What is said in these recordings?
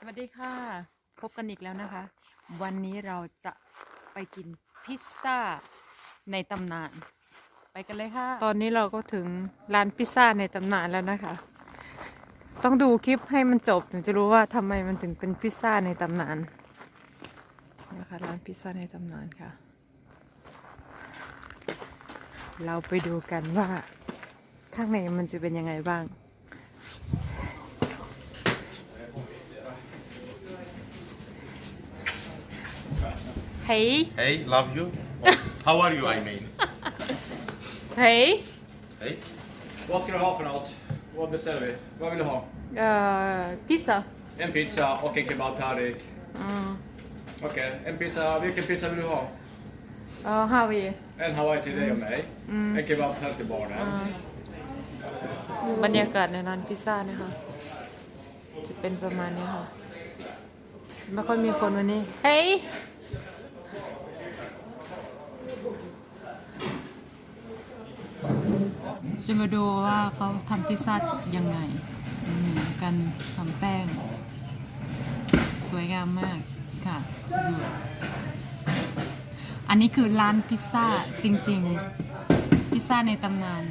สวัสดีค่ะ พบกันอีกแล้วนะคะ วันนี้เราจะไปกินพิซซ่า ในตำนาน ไปกันเลยค่ะ ตอนนี้เราก็ถึงร้านพิซซ่าในตำนานแล้วนะคะ ต้องดูคลิปให้มันจบ ถึงจะรู้ว่าทำไมมันถึงเป็นพิซซ่าในตำนาน นะคะร้านพิซซ่าในตำนานค่ะ เราไปดูกันว่า ข้างในมันจะเป็นยังไงบ้าง Hey. Hey, love you. How are you? I mean. h e y Hej. Vad ska du ha för något? Vad beställer vi? Vad vill du ha? Uh, pizza. En pizza och en kebabtallrik. Mm. Okej, okay. en pizza. Vilken pizza vill du ha? Ja, uh, Hawaii. En Hawaii till dig och mig. Mm. En kebabtallrik till barnen. Uh. บรรยากาศในร้านพิซซ่านะคะจะเป็นประมาณนี้ค่ะไม่ค่อยมีคนวันนี้เฮ้ยจะมาดูว่าเขาทำพิซซ่ายังไงกันทำแป้ง สวยงามมากค่ะ อันนี้คือร้านพิซซ่าจริงๆพิซซ่าในตำนาน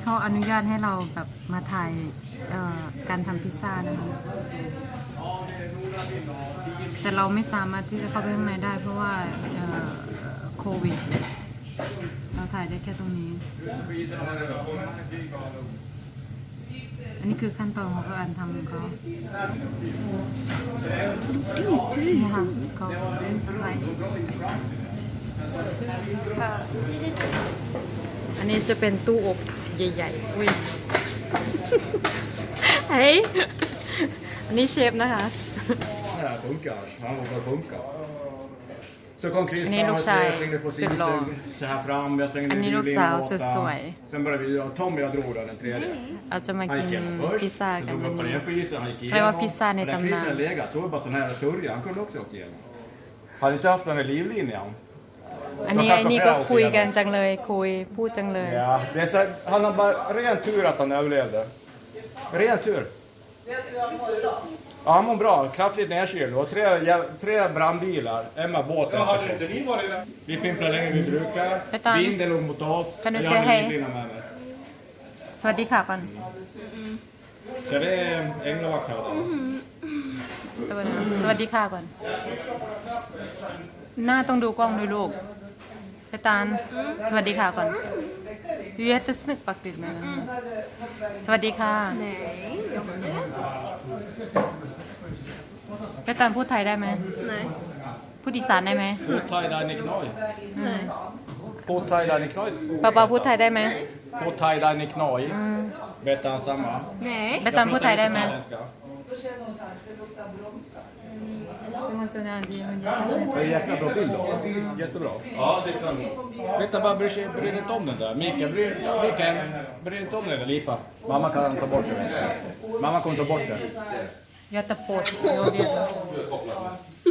ี้เขาอนุญาตให้เราแบบมาถ่ายการทำพิซซ่านะคะแต่เราไม่สามารถที่จะเข้าไปข้างในได้เพราะว่าโควิด เราถ่ายได้แค่ตรงนี้ อันนี้คือขั้นตอนของการทำของเขาสไลด์อันนี้จะเป็นตู้อบใหญ่ๆอุ้ยเฮ้ยนี่เชฟนะคะอันนี้ลูกชายสุดหล่ออันนี้ลูกสาวสุดสวยเราจะมากินพิซซ่ากันวันนี้เรียกว่าพิซซ่าในตำนาน Hade inte haft den i livlinan. อันนี้ไอ้นี่ก็คุยกันจังเลยคุยพูดจังเลย Ja, det är så, han har bara ren tur att han överlevde. Ren tur. Ja, han mår bra. Kraftigt nedkyld och tre, jä- tre brandbilar. En med båten. Hade inte ni varit där? Vi pimplar längre än vi Vänta. brukar. Vinden låg mot oss. Kan du Jag säga hade hej? vindlina med mig. สวัสดีค่ะปัน Så det är änglavakt här. då. ตัวนะสวัสดีค่ะก่อนหน้าต้องดูกล้องด้วยลูกไปตาน สวัสดีค่ะก่อน y ู u have to sneak back t สวัสดีค่ะไปตานพูดไทยได้ไหมพูดอีสานได้ไหมพูดไทยได้นิดหน่อยพูดไทยได้นิดหน่อยป้าป้าพูดไทยได้ไหมพูดไทยได้นิดหน่อยเบตันซ้ำะเบตานพูดไทยได้ไหม Så Det är en jättebra bild då. Jättebra. Ja, det kan Vänta bara, bry dig inte om den där. Mika, bry dig inte om den där lipa. Mamma kan ta bort den. Mamma kommer ta bort den. Jag tar på den.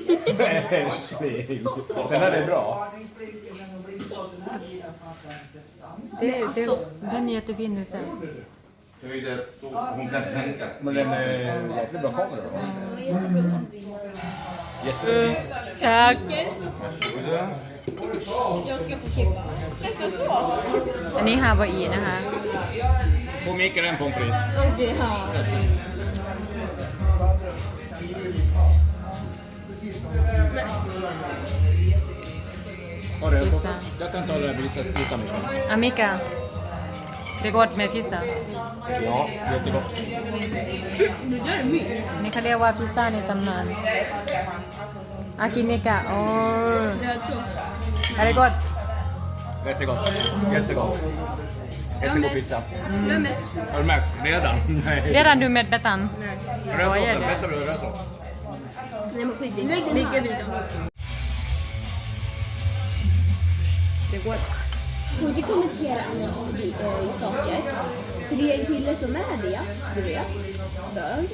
Jag Älskling. Den här är bra. Det, det, den är jättefin Hon kan sänka. Men den är jättebra kamera Mm. Tack. Jag ska få klippa. An นี้ฮาวายนะคะ Få Mikael en pommes frites. Okej, ja. Har du? Jag kan ta det här bytet utan Mikael. Ja, Mikael. เด็กอดแม่พิซซ่าเนาะเดี๋ยวตดนี่เขาเรียกว่าพิซซ่าในตำนานอากิเมกะโอ้เด็กอดเด็กอดเด็กอดเดสกอพิซซ่าเออแม็กเรียดันเรียดันดูแม็กเบตันเรียดันเบตันเรียดันเด็กอด får inte kommentera andra eh, saker. För det är en kille som är det, du vet, bög.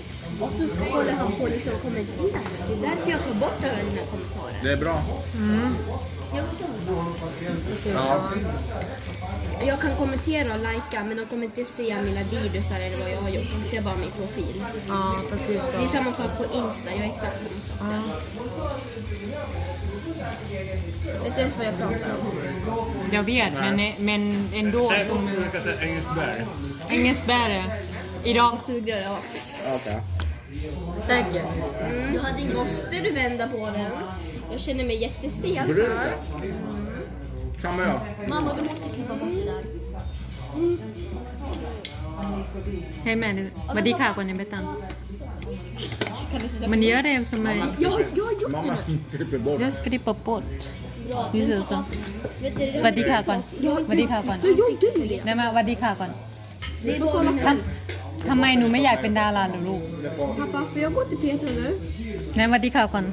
Och så håller han på liksom kommentera. Det är därför jag tar bort alla dina kommentarer. Det är bra. Mm. Jag tar vi säger Jag kan kommentera och likea men de kommer inte se mina videos eller vad jag har gjort. De ser bara min profil. Ja, fast det är så. Det är samma sak på Insta, jag är exakt samma sak där. Vet du ens vad jag pratar om? Jag vet, men, men ändå som... Engelsberg. Engelsberg. Idag suger mm, jag av. Okej. Säkert. Mm. Måste du vända på den? Jag känner mig jättestel ไมอ Камера. м ด м ม ты можешь идти по เฮ้แม่นมาดีค่ะก่อนยังไม่ตังมันเยอะเลยสมัยยอยยอุคจริงยอสกรปปปดยูสสวัสดีค่ะก่อนสวัสดีค่ะก่อนนมาวันดีค่ะก่อนทำทำไมหนูไม่อยากเป็นดาราหรอลูกนสวมาดีค่ะก่อน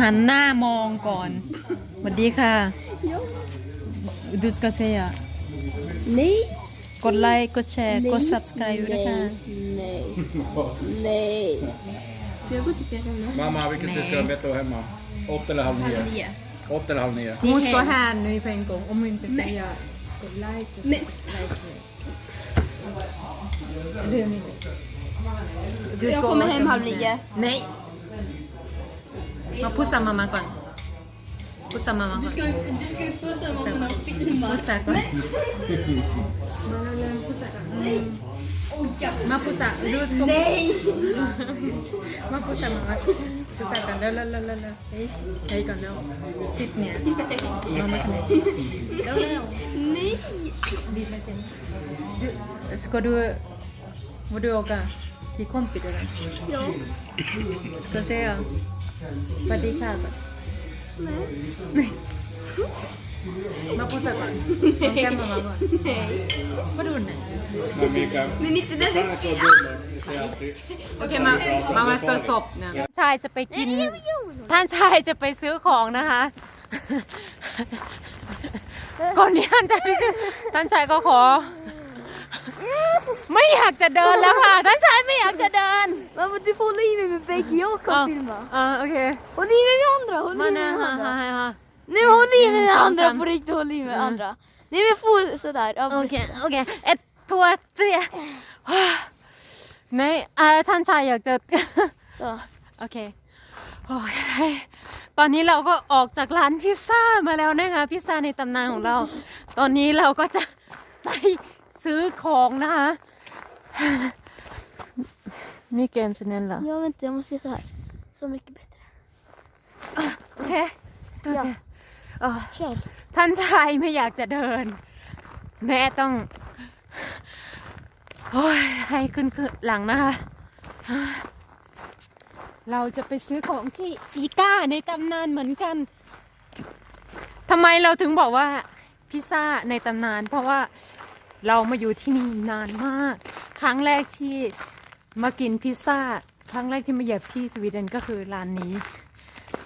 หันหน้ามองก่อนัสดีค่ะดูสกสัเซียน่กดไลค์ กดแชร์ กดซ s u b s c r ์ด e นะคะนี่เนี่มา มาวิเคราะห์สกอร์เมตโตให้มาโอปเตลาฮัลเนียโอปเตลาฮัลเนียมุสโกแฮนนี่เพลงของอมินเตเซียกดไลค์เดี์ยวมีเดี๋ยวคีณมาให้ฮัลเนีย่มาพูดซ้ำมามาก่อน Pusa mama. Just go, just go pusa mama. Pusa ko. Ma pusa, lose ko. Ma pusa mama. Pusa ko, lo, lo, lo, lo, lo. Hey, hey ko, no. Sit niya. Mama ko na. Go, go. Nee. Di na siya. Ska du, må du åka till kompis eller? Ja. Ska säga, vad det är มาพูดสักก่อนแก้มมาก่อนก็ดูหน่อยด้ a y ma, mama's g o มา a s t o สบนะท่านชายจะไปกิน ท่านชายจะไปซื้อของนะคะ ก่อนนีท่านจะไปซื้อท่านชายก็ขอไม่อยากจะเดินแล้วค่ะ ท่านชายไม่อยากจะเดินมาบุต f ฟูลี่ l ม i mig med bägge, jag k a ม f i l อ่าโอเค h ันนี m ไม่ยอมร d r a håll มานะ mig med ฮะ a n d r ฮะฮะนี่ å ่ l i mig m e อ Fram, andra fram. på r i k t ่ g อ håll i mig ม e d Mm. สุดท้ายโอเคโอเคเอ็ดทัวเตียไนี่ท่านชายอยากจะโอเคโอ้ยตอนนี้เราก็ออกจากร้านพิซซ่ามาแล้วนะคะพิซซ่าในตำนานของเรา ตอนนี้เราก็จะไปซื้อของนะคะมีเแกนสเซนเหรอ Ja, v ä ม t a jag måste göra s ิ här. Så โอเคตัวเอ้ k ท่านชายไม่อยากจะเดิน แม่ต้อง โอ้ย ให้ขึ้นขึ้นหลังนะคะ เราจะไปซื้อของที่อีก้าในตำนานเหมือนกัน ทำไมเราถึงบอกว่าพิซซ่าในตำนานเพราะว่าเรามาอยู่ที่นี่นานมาก ครั้งแรกที่มากินพิซซ่า ครั้งแรกที่มาเหยียบที่สวีเดนก็คือร้านนี้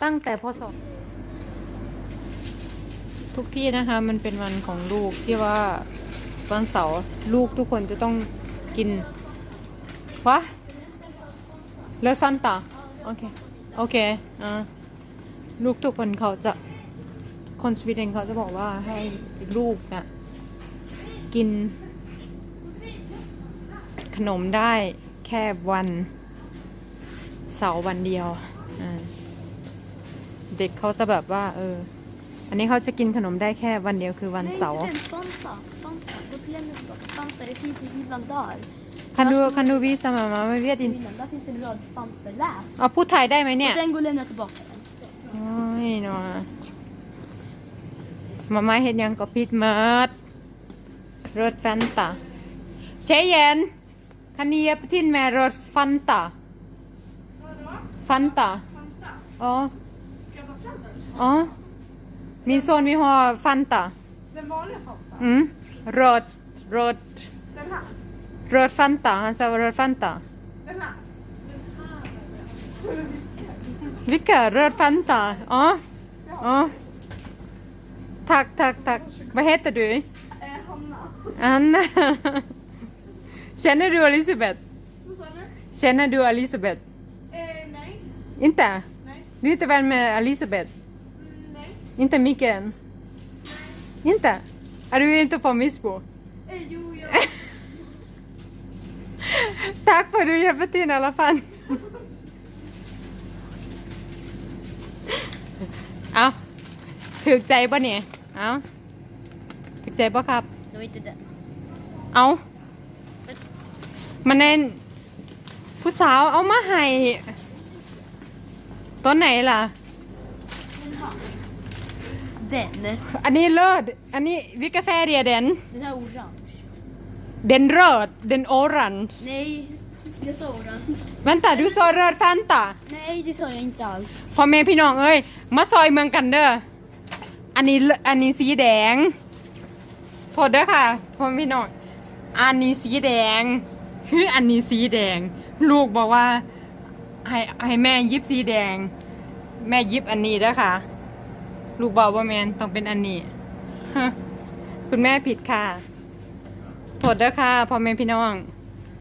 ตั้งแต่พศทุกที่นะคะมันเป็นวันของลูกที่ว่า วันเสาร์ลูกทุกคนจะต้องกิน วะเลสันตาโอเคโอเคอ่าลูกทุกคนเขาจะคนสวีเดนเขาจะบอกว่าให้ลูกนะ่ะกิน ขนมได้แค่วันเสาร์วันเดียว เด็กเขาจะแบบว่าเอออันนี้เขาจะกินขนมได้แค่วันเดียวคือวันเสาร์คันดูคันดูว i สมามาไม่เวียดินเอาพูดไทยได้ไหมเนี่ย Sen โอ้ยเนาะมาม่าเห็นยังก็พิดมิด Rot Fanta. Säg igen. Kan ni hjälpa till med Rot Fanta? Fanta. Ja. Ska jag ta fram den? Ja. Min son vill ha Fanta. Den vanliga Fanta? Mm. Rot, rot. Den här? Rot Fanta. Han sa Rot Fanta. Den här? Den här. Vilka? Röd Fanta? Ja. ja. Tack, tack, tack. Vad heter du? อันน่ะฉันน่ะดูอลิซาเบธ w h ฉันน่ะดูอลิซาเบธอินเตา n e ดูอินตาแวนเม่อลิซาเบธ Mm, nej. อินตามิเกนอินเตาอะดูอินตาฟอร์มิสโบ e ทักไปดูงเยปตินอลฟันเอาถือใจปะเนี่ยเอาถือใจปะครับเอามาแน่นผู้สาวเอามาให้ ต้นไหนล่ะเด่นนะอันนี้เลิศอันนี้วิกาแฟเดียเด่นเด่นเลิศเด่นโอรัน Nej, jag sa o มันตาดูซเลิศแฟนตาพ่อแม่พี่น้องเอ้ยมาซอยเมืองกันเด้ออันนี้อันนี้สีแดงพอด้วยค่ะพ่อพี่น้องอันนี้สีแดงคืออันนี้สีแดง ลูกบอกว่า ให้ให้แม่ยิบสีแดง แม่ยิบอันนี้ด้วยค่ะลูกบอกว่าแมนต้องเป็นอันนี้คุณแม่ผิดค่ะโทษด้วยค่ะพ่อแม่พี่น้อง